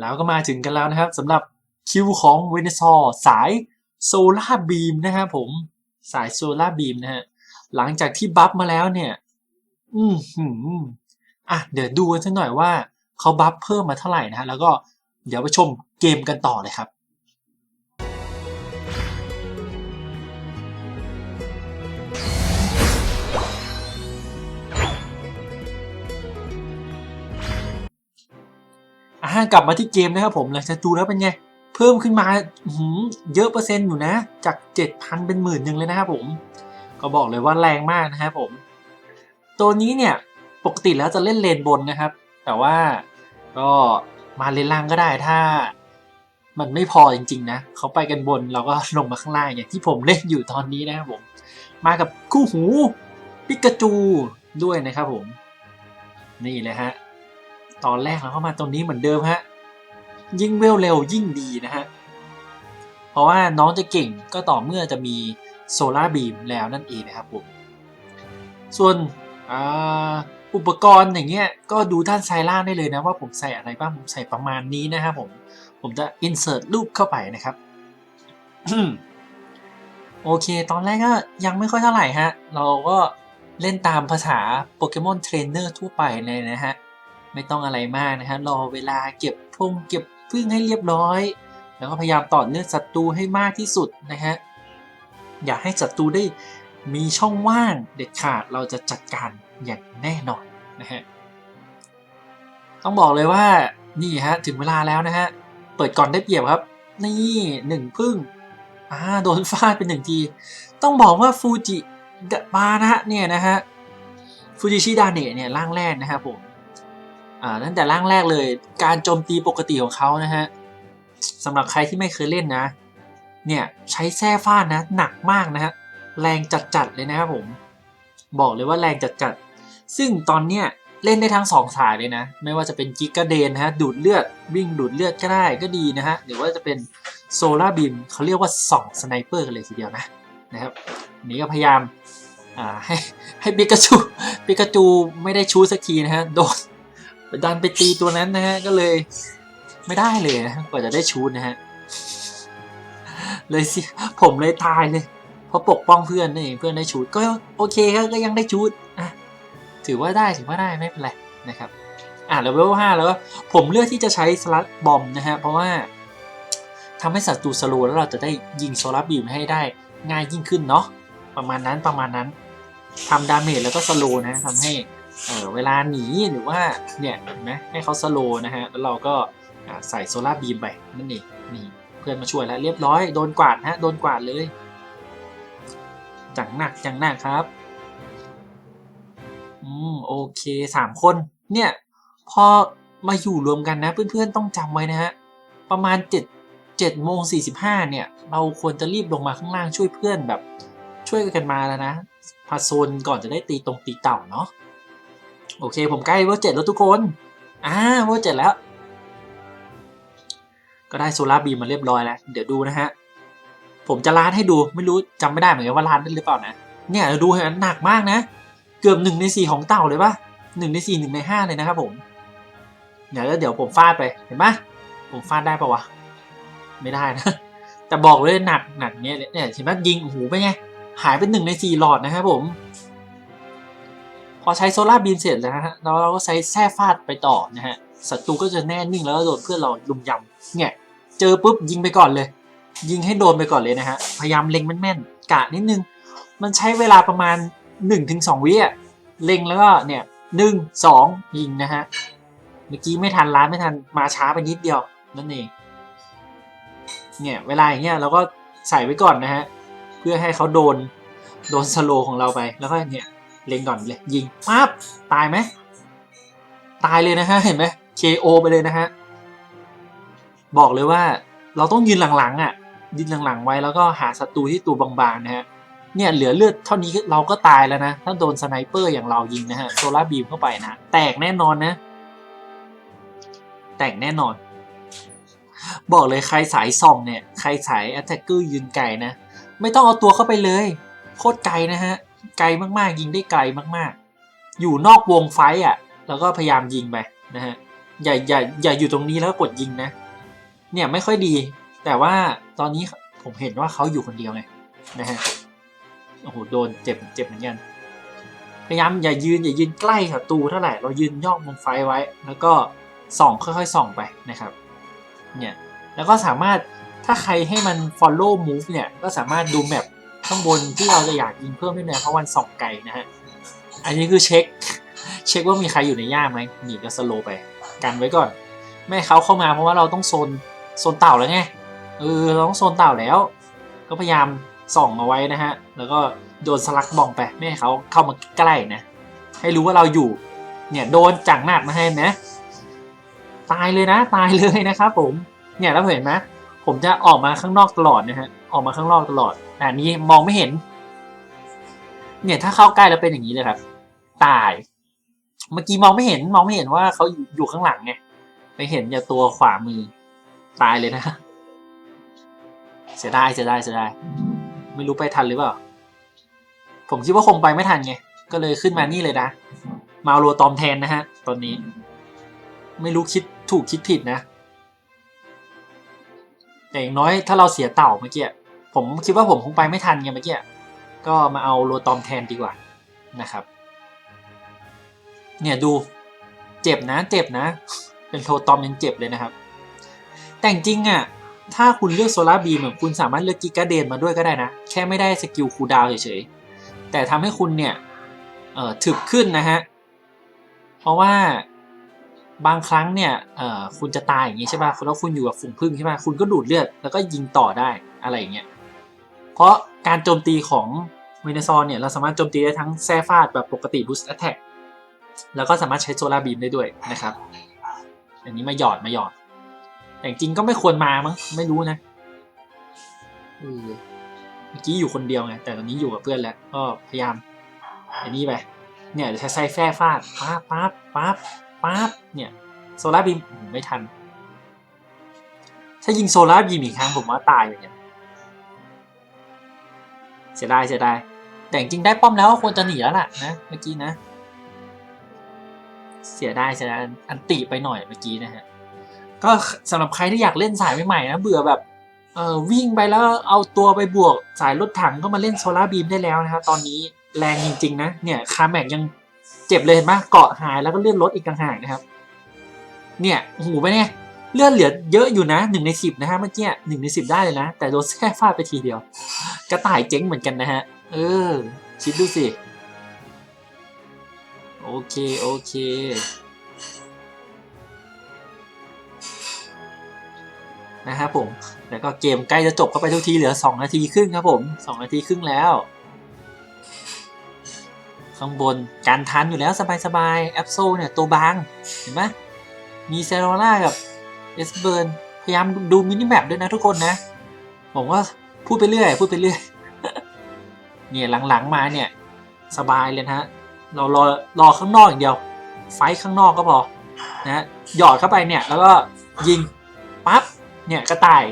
แล้วก็มาถึงกันแล้วนะครับสำหรับคิวของเวเนซอร์สายโซลาร์บีมนะครับผมสายโซลาร์บีมนะฮะหลังจากที่บัฟมาแล้วเนี่ย อืมหืมอะเดี๋ยวดูกันสักหน่อยว่าเขาบัฟเพิ่มมาเท่าไหร่นะฮะแล้วก็เดี๋ยวไปชมเกมกันต่อเลยครับ อ่ากลับมาที่เกมนะครับผมหลังจากดูแล้วเป็นไง เพิ่มขึ้นมาเยอะเปอร์เซ็นต์อยู่นะ จาก 7,000 เป็นหมื่นหนึ่งเลยนะครับผม ก็บอกเลยว่าแรงมากนะครับผม ตัวนี้เนี่ยปกติแล้วจะเล่นเลนบนนะครับ แต่ว่าก็มาเลนล่างก็ได้ถ้ามันไม่พอจริง ๆ นะเขาไปกันบนเราก็ลงมาข้างล่างอย่างที่ผมเล่นอยู่ตอนนี้นะครับผม มากับคู่หูปิกาจูด้วยนะครับผม นี่เลยฮะ ตอนแรกเราเข้ามาตรงนี้เหมือนเดิมฮะยิ่งเวลเร็วยิ่งดีนะฮะเพราะว่าน้องจะเก่งก็ต่อเมื่อจะมีโซลาร์บีมแล้วนั่นเองนะครับผมส่วนอ,อุปกรณ์อย่างเงี้ยก็ดูด้านซ้ายล่างได้เลยนะว่าผมใส่อะไรบ้างผมใส่ประมาณนี้นะครับผมผมจะ insert รูปเข้าไปนะครับโอเค ตอนแรกก็ยังไม่ค่อยเท่าไหร่ฮะ เราก็เล่นตามภาษาโปเกมอนเทรนเนอร์ทั่วไปเลยนะฮะ ไม่ต้องอะไรมากนะฮะรอเวลาเก็บพงเก็บพึ่งให้เรียบร้อย แล้วก็พยายามต่อเนื่องศัตรูให้มากที่สุดนะฮะอย่าให้ศัตรูได้มีช่องว่างเด็ดขาดเราจะจัดการอย่างแน่นอนนะฮะต้องบอกเลยว่านี่ฮะถึงเวลาแล้วนะฮะเปิดก่อนได้เปรียบครับ นี่หนึ่งพึ่งอ่าโดนฟาดเป็นหนึ่งที ต้องบอกว่าฟูจิมานะฮะเนี่ยนะฮะฟูจิชิดาเนะเนี่ยร่างแรกนะครับผม อ่าตั้งแต่ร่างแรกเลย การโจมตีปกติของเขานะฮะสำหรับใครที่ไม่เคยเล่นนะ เนี่ยใช้แส้ฟาดนะ หนักมากนะฮะแรงจัดๆเลยนะครับผม บอกเลยว่าแรงจัดๆ ซึ่งตอนเนี้ยเล่นได้ทั้งสองสายเลยนะ ไม่ว่าจะเป็นกิกาเดนนะฮะดูดเลือดวิ่งดูดเลือดก็ได้ก็ดีนะฮะหรือว่าจะเป็นโซลาร์บิมเขาเรียกว่าส่องสไนเปอร์กันเลยทีเดียวนะนะครับนี้ก็พยายามอ่าให้ให้ปิกาจูปิกาจูไม่ได้ชูสักทีนะฮะโดน ดันไปตีตัวนั้นนะฮะ ก็เลยไม่ได้เลยนะกว่าจะได้ชูดนะฮะ เลยสิผมเลยตายเลยเพราะปกป้องเพื่อนนี่เพื่อนได้ชูดก็โอเคครับก็ยังได้ชูดอะถือว่าได้ถือว่าได้ไม่เป็นไรนะครับ อะเลเวลห้าแล้วผมเลือกที่จะใช้สลัดบอมนะฮะเพราะว่าทำให้ศัตรูสโลว์แล้วเราจะได้ยิงโซลาร์บีมให้ได้ง่ายยิ่งขึ้นเนาะประมาณนั้นประมาณนั้นทำดาเมจแล้วก็สโลนะทำให้ เออเวลาหนีหรือว่าเนี่ยเห็นไหมให้เขาสโลนะฮะแล้วเราก็ใส่โซลาร์บีมไปนั่นเองนี่เพื่อนมาช่วยแล้วเรียบร้อยโดนกวาดฮะโดนกวาดเลยจังหนักจังหนักครับอืมโอเคสามคน เนี่ย พอมาอยู่รวมกันนะ เพื่อนๆต้องจำไว้นะฮะประมาณเจ็ดเจ็ดโมงสี่สิบห้าเนี่ย เราควรจะรีบลงมาข้างล่างช่วยเพื่อนแบบ ช่วยกันมาแล้วนะพาโซนก่อนจะได้ตีตรงตีเต่าเนาะ โอเค ผมใกล้เวอร์เจ็ดแล้วทุกคน อ่าเวอร์เจ็ดแล้ว ก็ได้โซลาร์บีมมาเรียบร้อยแล้ว เดี๋ยวดูนะฮะ ผมจะลาดให้ดูไม่รู้จำไม่ได้เหมือนกันว่าลาดได้หรือเปล่านะ เนี่ยดูเห็นหนักมากนะ เกือบหนึ่งในสี่ของเต่าเลยปะหนึ่งในสี่หนึ่งในห้าเลยนะครับผมเดี๋ยวแล้วเดี๋ยวผมฟาดไปเห็นปะผมฟาดได้ปะวะ ไม่ได้นะ แต่บอกเลยหนักหนักเนี่ยเนี่ยเห็นปะยิงโอ้โหไปไงหายไปหนึ่งในสี่หลอดนะครับผม พอใช้โซลาร์บีมเสร็จแล้วฮะแล้วเราก็ใช้แส้ฟาดไปต่อนะฮะศัตรูก็จะแน่นิ่งแล้วโดนเพื่อนเราลุมยำเนี่ยเจอปุ๊บยิงไปก่อนเลย ยิงให้โดนไปก่อนเลยนะฮะพยายามเล็งแม่นๆกะนิดนึง มันใช้เวลาประมาณ1นถึงสวิอะเล็งแล้วก็เนี่ยหนึ่งสองยิงนะฮะเมื่อกี้ไม่ทันร้านไม่ทันมาช้าไปนิดเดียวนั่นเองเนี่ยเวลาอย่างเงี้ยเราก็ใส่ไว้ก่อนนะฮะเพื่อให้เขาโดนโดนสโลของเราไปแล้วก็เนี่ย เล็งก่อนเลยยิงปั๊บตายไหมตายเลยนะฮะเห็นไหม KO ไปเลยนะฮะบอกเลยว่าเราต้องยืนหลังๆอะยืนหลังๆไว้แล้วก็หาศัตรูที่ตัวบางๆนะฮะเนี่ยเหลือเลือดเท่านี้เราก็ตายแล้วนะถ้าโดนสไนเปอร์อย่างเรายิงนะฮะโซล่าบีมเข้าไปนะแตกแน่นอนนะ แตกแน่นอน บอกเลยใครสายส่องเนี่ย ใครสายแอตแทกเกอร์ยืนไกลนะ ไม่ต้องเอาตัวเข้าไปเลย โคตรไกลนะฮะ ไกลมากๆ ยิงได้ไกลมากๆ อยู่นอกวงไฟอะ แล้วก็พยายามยิงไปนะฮะอย่าอย่าอย่าอยู่ตรงนี้แล้วกดยิงนะ เนี่ยไม่ค่อยดี แต่ว่าตอนนี้ผมเห็นว่าเขาอยู่คนเดียวไงนะฮะโอ้โหโดนเจ็บเจ็บเหมือนกันพยายามอย่ายืนอย่ายืนใกล้ศัตรูเท่าไหร่เรายืนย่องบนไฟไว้ แล้วก็ส่องค่อยๆส่องไปนะครับเนี่ยแล้วก็สามารถถ้าใครให้มัน follow move เนี่ยก็สามารถดูแมป ข้างบนที่เราจะอยากยิงเพิ่มได้เลยเพราะวันส่องไกลนะฮะ อันนี้คือเช็ค เช็คว่ามีใครอยู่ในย่ามไหมหนีก็สโลไป กันไว้ก่อน ไม่ให้เขาเข้ามาเพราะว่าเราต้องโซนโซนเต่าแล้วไงเออเราต้องโซนเต่าแล้ว ก็พยายามส่องเอาไว้นะฮะ แล้วก็โดนสลักบองไปไม่ให้เขาเข้ามาใกล้นะ ให้รู้ว่าเราอยู่ เนี่ยโดนจังหนักมาให้ไหมตายเลยนะ ตายเลยนะครับผม เนี่ยแล้วเห็นไหมผมจะออกมาข้างนอกตลอดนะฮะ ออกมาข้างนอกตลอดแต่อันนี้มองไม่เห็น เนี่ยถ้าเข้าใกล้แล้วเป็นอย่างนี้เลยครับ ตาย เมื่อกี้มองไม่เห็นมองไม่เห็นว่าเขาอยู่ข้างหลังไงไปเห็นจาตัวขวามือ ตายเลยนะ เสียดายเสียดายเสียดายไม่รู้ไปทันหรือเปล่า ผมคิดว่าคงไปไม่ทันไง ก็เลยขึ้นมานี่เลยนะ มาเอาโรตอมแทนนะฮะ ตอนนี้ ไม่รู้คิดถูกคิดผิดนะ แต่อย่างน้อยถ้าเราเสียเต่าเมื่อกี้ ผมคิดว่าผมคงไปไม่ทันไงเมื่อกี้ก็มาเอาโรตอมแทนดีกว่านะครับ เนี่ยดูเจ็บนะเจ็บนะ เป็นโทตอมยังเจ็บเลยนะครับ แต่จริงอะถ้าคุณเลือกโซลาร์บีมคุณสามารถเลือกกิกาเดนมาด้วยก็ได้นะ แค่ไม่ได้สกิลคูดาวเฉยๆ แต่ทำให้คุณเนี่ยเอ่อถึกขึ้นนะฮะ เพราะว่าบางครั้งเนี่ยเอ่อคุณจะตายอย่างนี้ใช่ป่ะแล้วคุณอยู่กับฝูงผึ้งใช่ป่ะคุณก็ดูดเลือดแล้วก็ยิงต่อได้อะไรอย่างเงี้ย เพราะการโจมตีของเวเนซอนเนี่ยเราสามารถโจมตีได้ทั้งแซ่ฟาดแบบปกติ boost attack แล้วก็สามารถใช้โซลาร์บีมได้ด้วยนะครับ อันนี้มาหยอดมาหยอด แต่จริงก็ไม่ควรมามั้งไม่รู้นะเมื่อกี้อยู่คนเดียวไงแต่ตอนนี้อยู่กับเพื่อนแล้ว ก็พยายามอันนี้ไปเนี่ยใช้ไซแฟ่ฟาดปั๊บปั๊บปั๊บปั๊บเนี่ยโซลาร์บีมไม่ทัน ถ้ายิงโซลาร์บีมอีกครั้งผมว่าตายเลยเนี่ย เสียดายเสียดายแต่จริงได้ป้อมแล้วก็ควรจะหนีแล้วล่ะนะเมื่อกี้นะ เสียดายเสียดายอันติไปหน่อยเมื่อกี้นะฮะก็สำหรับใครที่อยากเล่นสายใหม่ๆนะเบื่อแบบเออวิ่งไปแล้วเอาตัวไปบวกสายรถถังก็มาเล่นโซลาร์บีมได้แล้วนะครับตอนนี้แรงจริงๆนะเนี่ยคาแม็กยังเจ็บเลยเห็นไหมเกาะหายแล้วก็เลื่อนรถอีกต่างหากนะครับ เนี่ยโอ้โหไปเนี่ย เลือนเหลือเยอะอยู่นะหนึ่งในสิบนะฮะเมื่อกี้หนึ่งในสิบได้เลยนะ แต่โดนแค่ฟาดไปทีเดียว กระต่ายเจ๊งเหมือนกันนะฮะ เออ คิดดูสิ โอเค โอเคนะครับผม แล้วก็เกมใกล้จะจบเข้าไปทุกทีเหลือ 2 นาทีครึ่งครับผม 2 นาทีครึ่งแล้ว ข้างบนการทันอยู่แล้วสบายๆแอปโซเนี่ยตัวบาง เห็นไหมมีเซโรล่ากับ เอสเบิร์นพยายามดูมินิแมปด้วยนะทุกคนนะผมว่าพูดไปเรื่อย พูดไปเรื่อย เนี่ยหลังๆมาเนี่ย สบายเลยนะฮะ เรารอรอข้างนอกอย่างเดียว ไฟข้างนอกก็พอนะหยอดเข้าไปเนี่ยแล้วก็ยิงปั๊บเนี่ยกระต่าย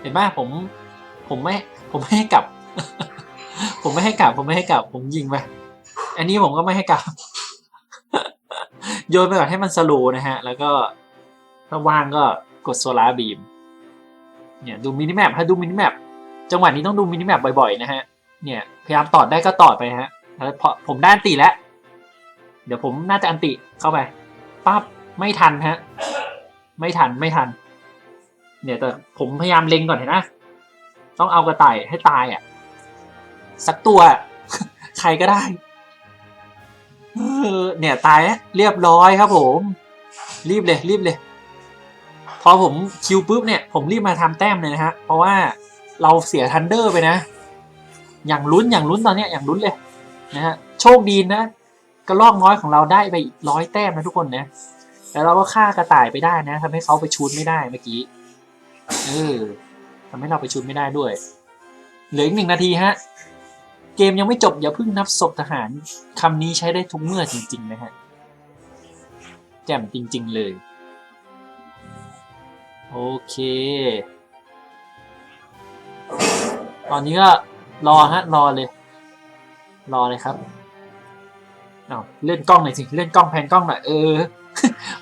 เห็นไหมผมผมไม่ผมไม่ให้กลับ ผมไม่ให้กลับ ผมไม่ให้กลับ ผมยิงไปอันนี้ผมก็ไม่ให้กลับโยนไปก่อนให้มันสโลนะฮะ แล้วก็ ถ้าว่างก็กดโซลาร์บีมเนี่ยดูมินิแมปถ้าดูมินิแมปจังหวะนี้ต้องดูมินิแมปบ่อยๆนะฮะเนี่ยพยายามตอดได้ก็ตอดไปฮะแล้วพอผมได้อันติแล้ว เดี๋ยวผมน่าจะอันติเข้าไปปั๊บไม่ทันฮะไม่ทันไม่ทัน เนี่ยแต่ผมพยายามเล็งก่อนเห็นนะต้องเอากระต่ายให้ตายอะ สักตัวใครก็ได้เนี่ยตายเรียบร้อยครับผม รีบเลยรีบเลย อผมคิวปุ๊บเนี่ยผมรีบมาทำแต้มเลยนะฮะ เพราะว่าเราเสียทันเดอร์ไปนะ อย่างลุ้นอย่างลุ้นตอนเนี้ยอย่างลุ้นเลยนะฮะโชคดีนะกระลอกน้อยของเราได้ไปร้อยแต้มนะทุกคนนะแล้วเราก็ฆ่ากระต่ายไปได้นะทำให้เขาไปชูดไม่ได้เมื่อกี้เออทำให้เราไปชูดไม่ได้ด้วย เหลืออีกหนึ่งนาทีฮะ เกมยังไม่จบอย่าเพิ่งนับศพทหารคำนี้ใช้ได้ทุกเมื่อจริง ๆ นะฮะ แจ่มจริง ๆ เลย โอเค ตอนนี้ก็รอฮะรอเลย รอเลยครับเอาเล่นกล้องหน่อยสิเล่นกล้องแพนกล้องหน่อยเออ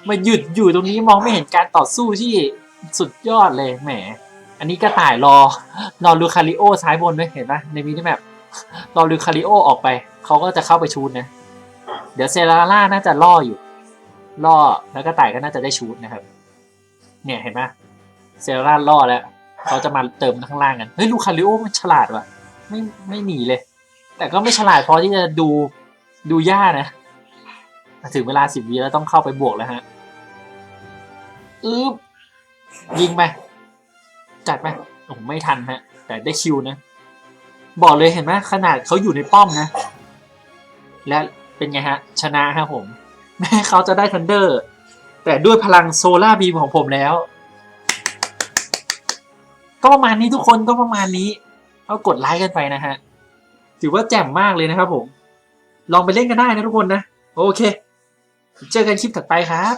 มาหยุดอยู่ตรงนี้มองไม่เห็นการต่อสู้ที่สุดยอดเลยแหม อันนี้กระต่ายรอรอลูคาริโอซ้ายบนด้วยเห็นปะในมินิแมปรอลูคาริโอออกไป เขาก็จะเข้าไปชูดนะ เดี๋ยวเซราร่าน่าจะล่ออยู่ ล่อแล้วกระต่ายก็น่าจะได้ชูดนะครับ เนี่ยเห็นปะ เซราร่าล่อแล้วเขาจะมาเติมข้างล่างกัน เฮ้ยลูคาริโอมันฉลาดว่ะ ไม่ไม่หนีเลย แต่ก็ไม่ฉลาดพอที่จะดูดูย่านะถึงเวลาสิบวิแล้วต้องเข้าไปบวกแล้วฮะอึ๊บยิงไป จัดไปโอ้ไม่ทันฮะ แต่ได้คิวนะ บอกเลยเห็นไหมขนาดเขาอยู่ในป้อมนะ และเป็นไงฮะ ชนะฮะผม แม้เขาจะได้ทันเดอร์ แต่ด้วยพลังโซล่าบีมของผมแล้ว ก็ประมาณนี้ทุกคนก็ประมาณนี้ก็กดไลค์กันไปนะฮะถือว่าแจ่มมากเลยนะครับผม ลองไปเล่นกันได้นะทุกคนนะ โอเค เจอกันคลิปถัดไปครับ